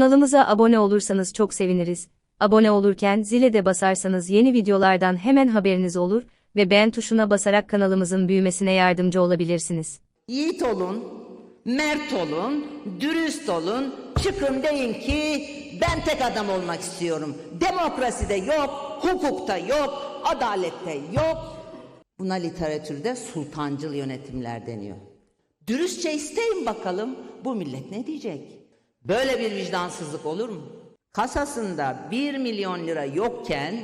Kanalımıza abone olursanız çok seviniriz. Abone olurken zile de basarsanız yeni videolardan hemen haberiniz olur ve beğen tuşuna basarak kanalımızın büyümesine yardımcı olabilirsiniz. Yiğit olun, mert olun, dürüst olun. Çıkın deyin ki ben tek adam olmak istiyorum. Demokraside yok, hukukta yok, adalette yok. Buna literatürde sultancıl yönetimler deniyor. Dürüstçe isteyin bakalım bu millet ne diyecek? Böyle bir vicdansızlık olur mu? Kasasında 1 milyon lira yokken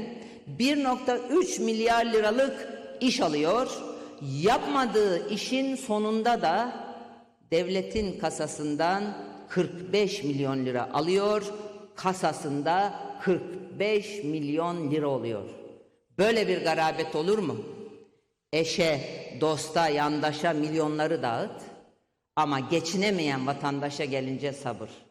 1.3 milyar liralık iş alıyor. Yapmadığı işin sonunda da devletin kasasından 45 milyon lira alıyor. Kasasında 45 milyon lira oluyor. Böyle bir garabet olur mu? Eşe, dosta, yandaşa milyonları dağıt. Ama geçinemeyen vatandaşa gelince sabır.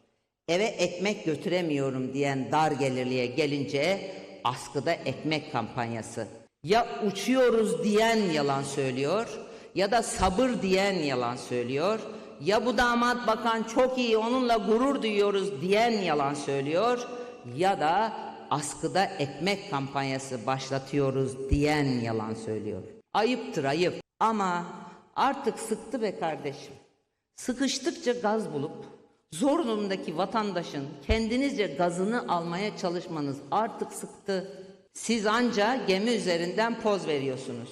Eve ekmek götüremiyorum diyen dar gelirliye gelince askıda ekmek kampanyası. Ya uçuyoruz diyen yalan söylüyor ya da sabır diyen yalan söylüyor. Ya bu damat bakan çok iyi onunla gurur duyuyoruz diyen yalan söylüyor ya da askıda ekmek kampanyası başlatıyoruz diyen yalan söylüyor. Ayıptır ayıp ama artık sıktı be kardeşim. Sıkıştıkça gaz bulup zor durumdaki vatandaşın kendinizce gazını almaya çalışmanız artık sıktı. Siz anca gemi üzerinden poz veriyorsunuz.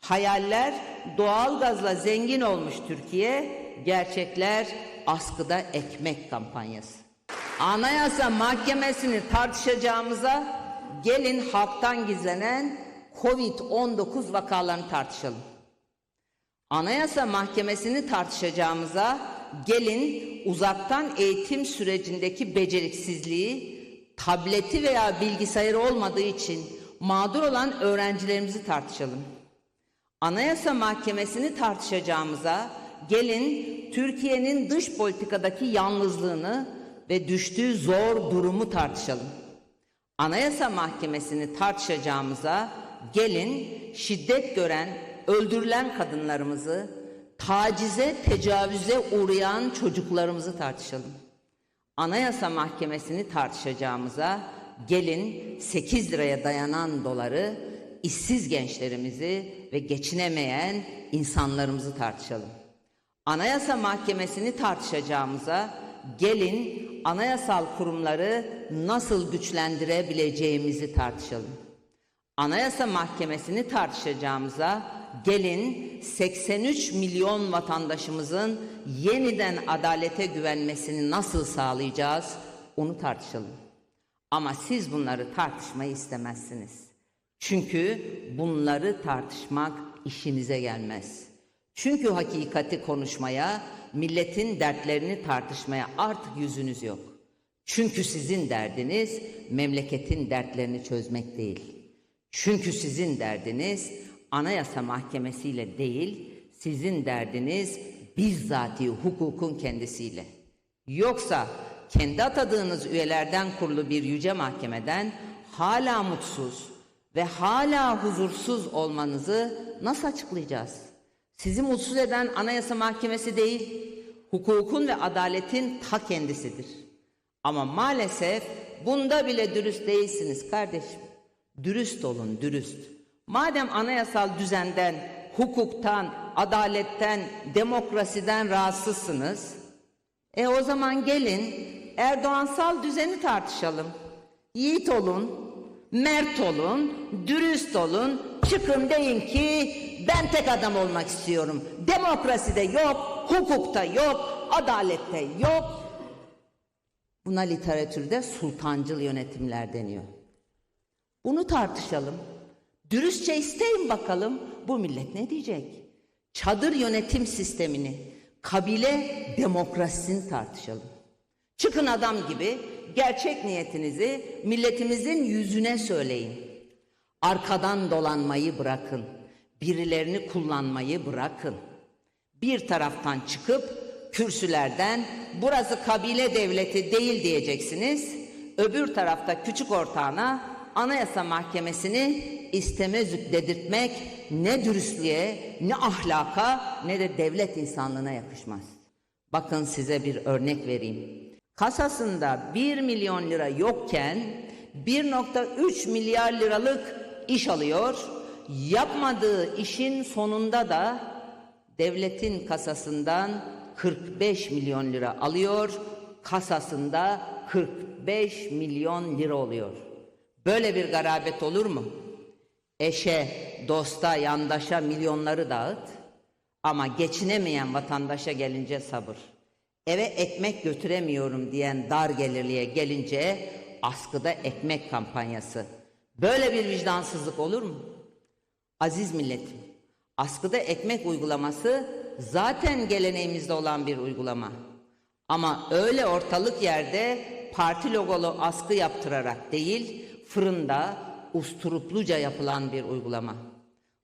Hayaller doğal gazla zengin olmuş Türkiye, gerçekler askıda ekmek kampanyası. Anayasa Mahkemesi'ni tartışacağımıza gelin halktan gizlenen Covid-19 vakalarını tartışalım. Anayasa Mahkemesi'ni tartışacağımıza gelin uzaktan eğitim sürecindeki beceriksizliği, tableti veya bilgisayarı olmadığı için mağdur olan öğrencilerimizi tartışalım. Anayasa Mahkemesi'ni tartışacağımıza gelin Türkiye'nin dış politikadaki yalnızlığını ve düştüğü zor durumu tartışalım. Anayasa Mahkemesi'ni tartışacağımıza gelin şiddet gören, öldürülen kadınlarımızı, tacize, tecavüze uğrayan çocuklarımızı tartışalım. Anayasa Mahkemesi'ni tartışacağımıza gelin 8 liraya dayanan doları, işsiz gençlerimizi ve geçinemeyen insanlarımızı tartışalım. Anayasa Mahkemesi'ni tartışacağımıza gelin anayasal kurumları nasıl güçlendirebileceğimizi tartışalım. Anayasa Mahkemesi'ni tartışacağımıza gelin 83 milyon vatandaşımızın yeniden adalete güvenmesini nasıl sağlayacağız onu tartışalım. Ama siz bunları tartışmayı istemezsiniz. Çünkü bunları tartışmak işinize gelmez. Çünkü hakikati konuşmaya, milletin dertlerini tartışmaya artık yüzünüz yok. Çünkü sizin derdiniz memleketin dertlerini çözmek değil. Çünkü sizin derdiniz Anayasa Mahkemesi ile değil, sizin derdiniz bizzati hukukun kendisiyle. Yoksa kendi atadığınız üyelerden kurulu bir yüce mahkemeden hala mutsuz ve hala huzursuz olmanızı nasıl açıklayacağız? Sizi mutsuz eden Anayasa Mahkemesi değil, hukukun ve adaletin ta kendisidir. Ama maalesef bunda bile dürüst değilsiniz kardeşim. Dürüst olun, dürüst. Madem anayasal düzenden, hukuktan, adaletten, demokrasiden rahatsızsınız, e o zaman gelin Erdoğansal düzeni tartışalım. Yiğit olun, mert olun, dürüst olun, çıkın deyin ki ben tek adam olmak istiyorum. Demokraside yok, hukukta yok, adalette yok. Buna literatürde sultancıl yönetimler deniyor. Bunu tartışalım. Dürüstçe isteyin bakalım bu millet ne diyecek? Çadır yönetim sistemini, kabile demokrasisini tartışalım. Çıkın adam gibi gerçek niyetinizi milletimizin yüzüne söyleyin. Arkadan dolanmayı bırakın. Birilerini kullanmayı bırakın. Bir taraftan çıkıp kürsülerden burası kabile devleti değil diyeceksiniz. Öbür tarafta küçük ortağına Anayasa Mahkemesi'ni istemezlik dedirtmek ne dürüstlüğe, ne ahlaka, ne de devlet insanlığına yakışmaz. Bakın size bir örnek vereyim. kasasında 1 milyon lira yokken 1.3 milyar liralık iş alıyor. Yapmadığı işin sonunda da devletin kasasından 45 milyon lira alıyor. Kasasında 45 milyon lira oluyor. Böyle bir garabet olur mu? Eşe, dosta, yandaşa milyonları dağıt. Ama geçinemeyen vatandaşa gelince sabır. Eve ekmek götüremiyorum diyen dar gelirliye gelince askıda ekmek kampanyası. Böyle bir vicdansızlık olur mu? Aziz milletim, askıda ekmek uygulaması zaten geleneğimizde olan bir uygulama. Ama öyle ortalık yerde parti logolu askı yaptırarak değil, fırında usturupluca yapılan bir uygulama.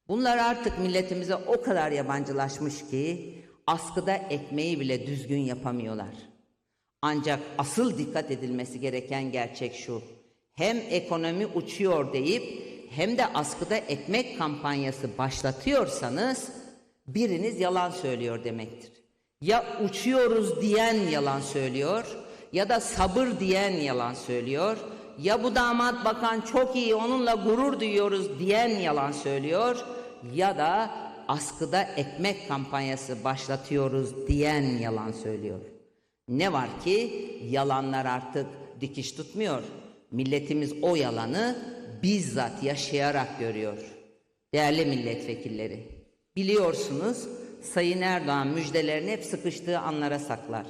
Bunlar artık milletimize o kadar yabancılaşmış ki askıda ekmeği bile düzgün yapamıyorlar. Ancak asıl dikkat edilmesi gereken gerçek şu. Hem ekonomi uçuyor deyip hem de askıda ekmek kampanyası başlatıyorsanız biriniz yalan söylüyor demektir. Ya uçuyoruz diyen yalan söylüyor ya da sabır diyen yalan söylüyor. Ya bu damat bakan çok iyi onunla gurur duyuyoruz diyen yalan söylüyor ya da askıda ekmek kampanyası başlatıyoruz diyen yalan söylüyor. Ne var ki yalanlar artık dikiş tutmuyor. Milletimiz o yalanı bizzat yaşayarak görüyor. Değerli milletvekilleri, biliyorsunuz Sayın Erdoğan müjdelerini hep sıkıştığı anlara saklar.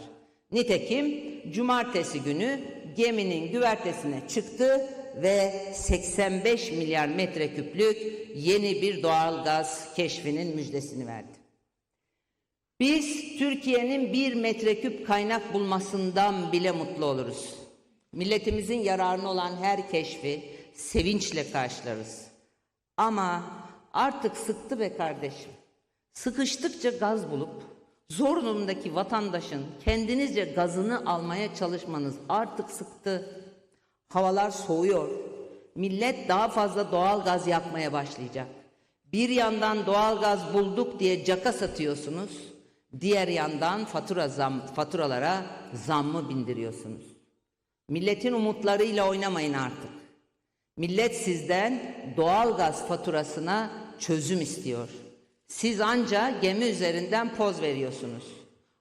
Nitekim cumartesi günü geminin güvertesine çıktı ve 85 milyar metreküplük yeni bir doğal gaz keşfinin müjdesini verdi. Biz Türkiye'nin bir metreküp kaynak bulmasından bile mutlu oluruz. Milletimizin yararına olan her keşfi sevinçle karşılarız. Ama artık sıktı be kardeşim. Sıkıştıkça gaz bulup zor durumdaki vatandaşın kendinizce gazını almaya çalışmanız artık sıktı. Havalar soğuyor. Millet daha fazla doğal gaz yakmaya başlayacak. Bir yandan doğal gaz bulduk diye caka satıyorsunuz. Diğer yandan fatura zam, faturalara zammı bindiriyorsunuz. Milletin umutlarıyla oynamayın artık. Millet sizden doğal gaz faturasına çözüm istiyor. Siz anca gemi üzerinden poz veriyorsunuz.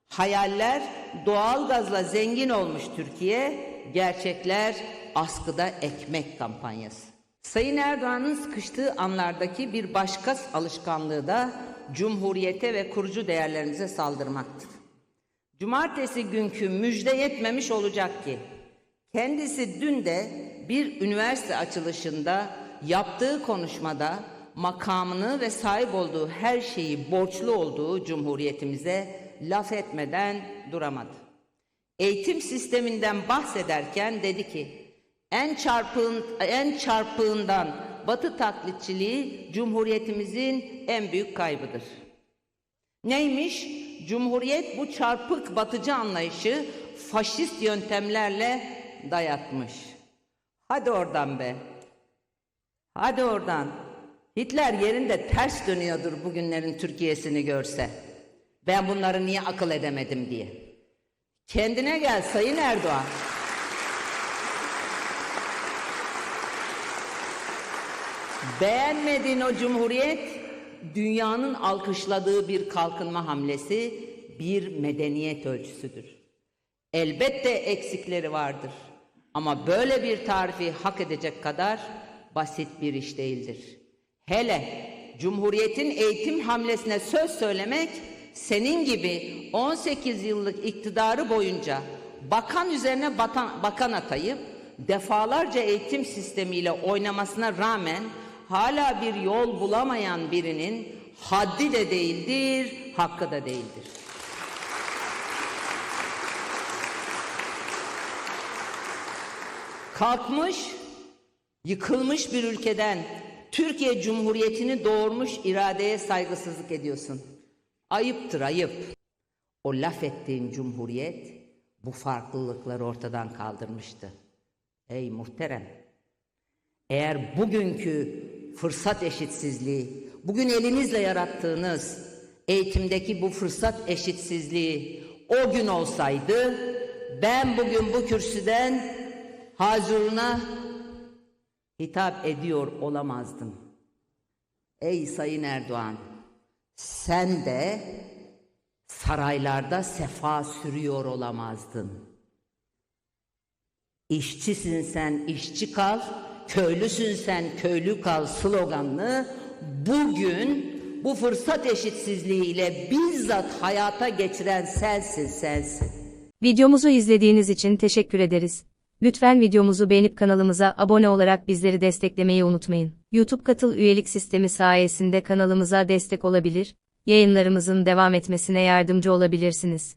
Hayaller doğal gazla zengin olmuş Türkiye, gerçekler askıda ekmek kampanyası. Sayın Erdoğan'ın sıkıştığı anlardaki bir başka alışkanlığı da cumhuriyete ve kurucu değerlerimize saldırmaktır. Cumartesi günkü müjde yetmemiş olacak ki kendisi dün de bir üniversite açılışında yaptığı konuşmada makamını ve sahip olduğu her şeyi borçlu olduğu cumhuriyetimize laf etmeden duramadı. Eğitim sisteminden bahsederken dedi ki en çarpığın en çarpığından Batı taklitçiliği cumhuriyetimizin en büyük kaybıdır. Neymiş? Cumhuriyet bu çarpık batıcı anlayışı faşist yöntemlerle dayatmış. Hadi oradan be. Hadi oradan. Hitler yerinde ters dönüyordur bugünlerin Türkiye'sini görse. Ben bunları niye akıl edemedim diye. Kendine gel Sayın Erdoğan. Beğenmediğin o cumhuriyet dünyanın alkışladığı bir kalkınma hamlesi, bir medeniyet ölçüsüdür. Elbette eksikleri vardır. Ama böyle bir tarifi hak edecek kadar basit bir iş değildir. Hele Cumhuriyet'in eğitim hamlesine söz söylemek senin gibi 18 yıllık iktidarı boyunca bakan üzerine batan, bakan atayıp defalarca eğitim sistemiyle oynamasına rağmen hala bir yol bulamayan birinin haddi de değildir, hakkı da değildir. Kalkmış, yıkılmış bir ülkeden Türkiye Cumhuriyeti'ni doğurmuş iradeye saygısızlık ediyorsun. Ayıptır ayıp. O laf ettiğin cumhuriyet bu farklılıkları ortadan kaldırmıştı. Ey muhterem. Eğer bugünkü fırsat eşitsizliği, bugün elinizle yarattığınız eğitimdeki bu fırsat eşitsizliği o gün olsaydı ben bugün bu kürsüden huzuruna hitap ediyor olamazdım. Ey Sayın Erdoğan, sen de saraylarda sefa sürüyor olamazdın. İşçisin sen işçi kal, köylüsün sen köylü kal sloganını bugün bu fırsat eşitsizliğiyle bizzat hayata geçiren sensin sensin. Videomuzu izlediğiniz için teşekkür ederiz. Lütfen videomuzu beğenip kanalımıza abone olarak bizleri desteklemeyi unutmayın. YouTube katıl üyelik sistemi sayesinde kanalımıza destek olabilir, yayınlarımızın devam etmesine yardımcı olabilirsiniz.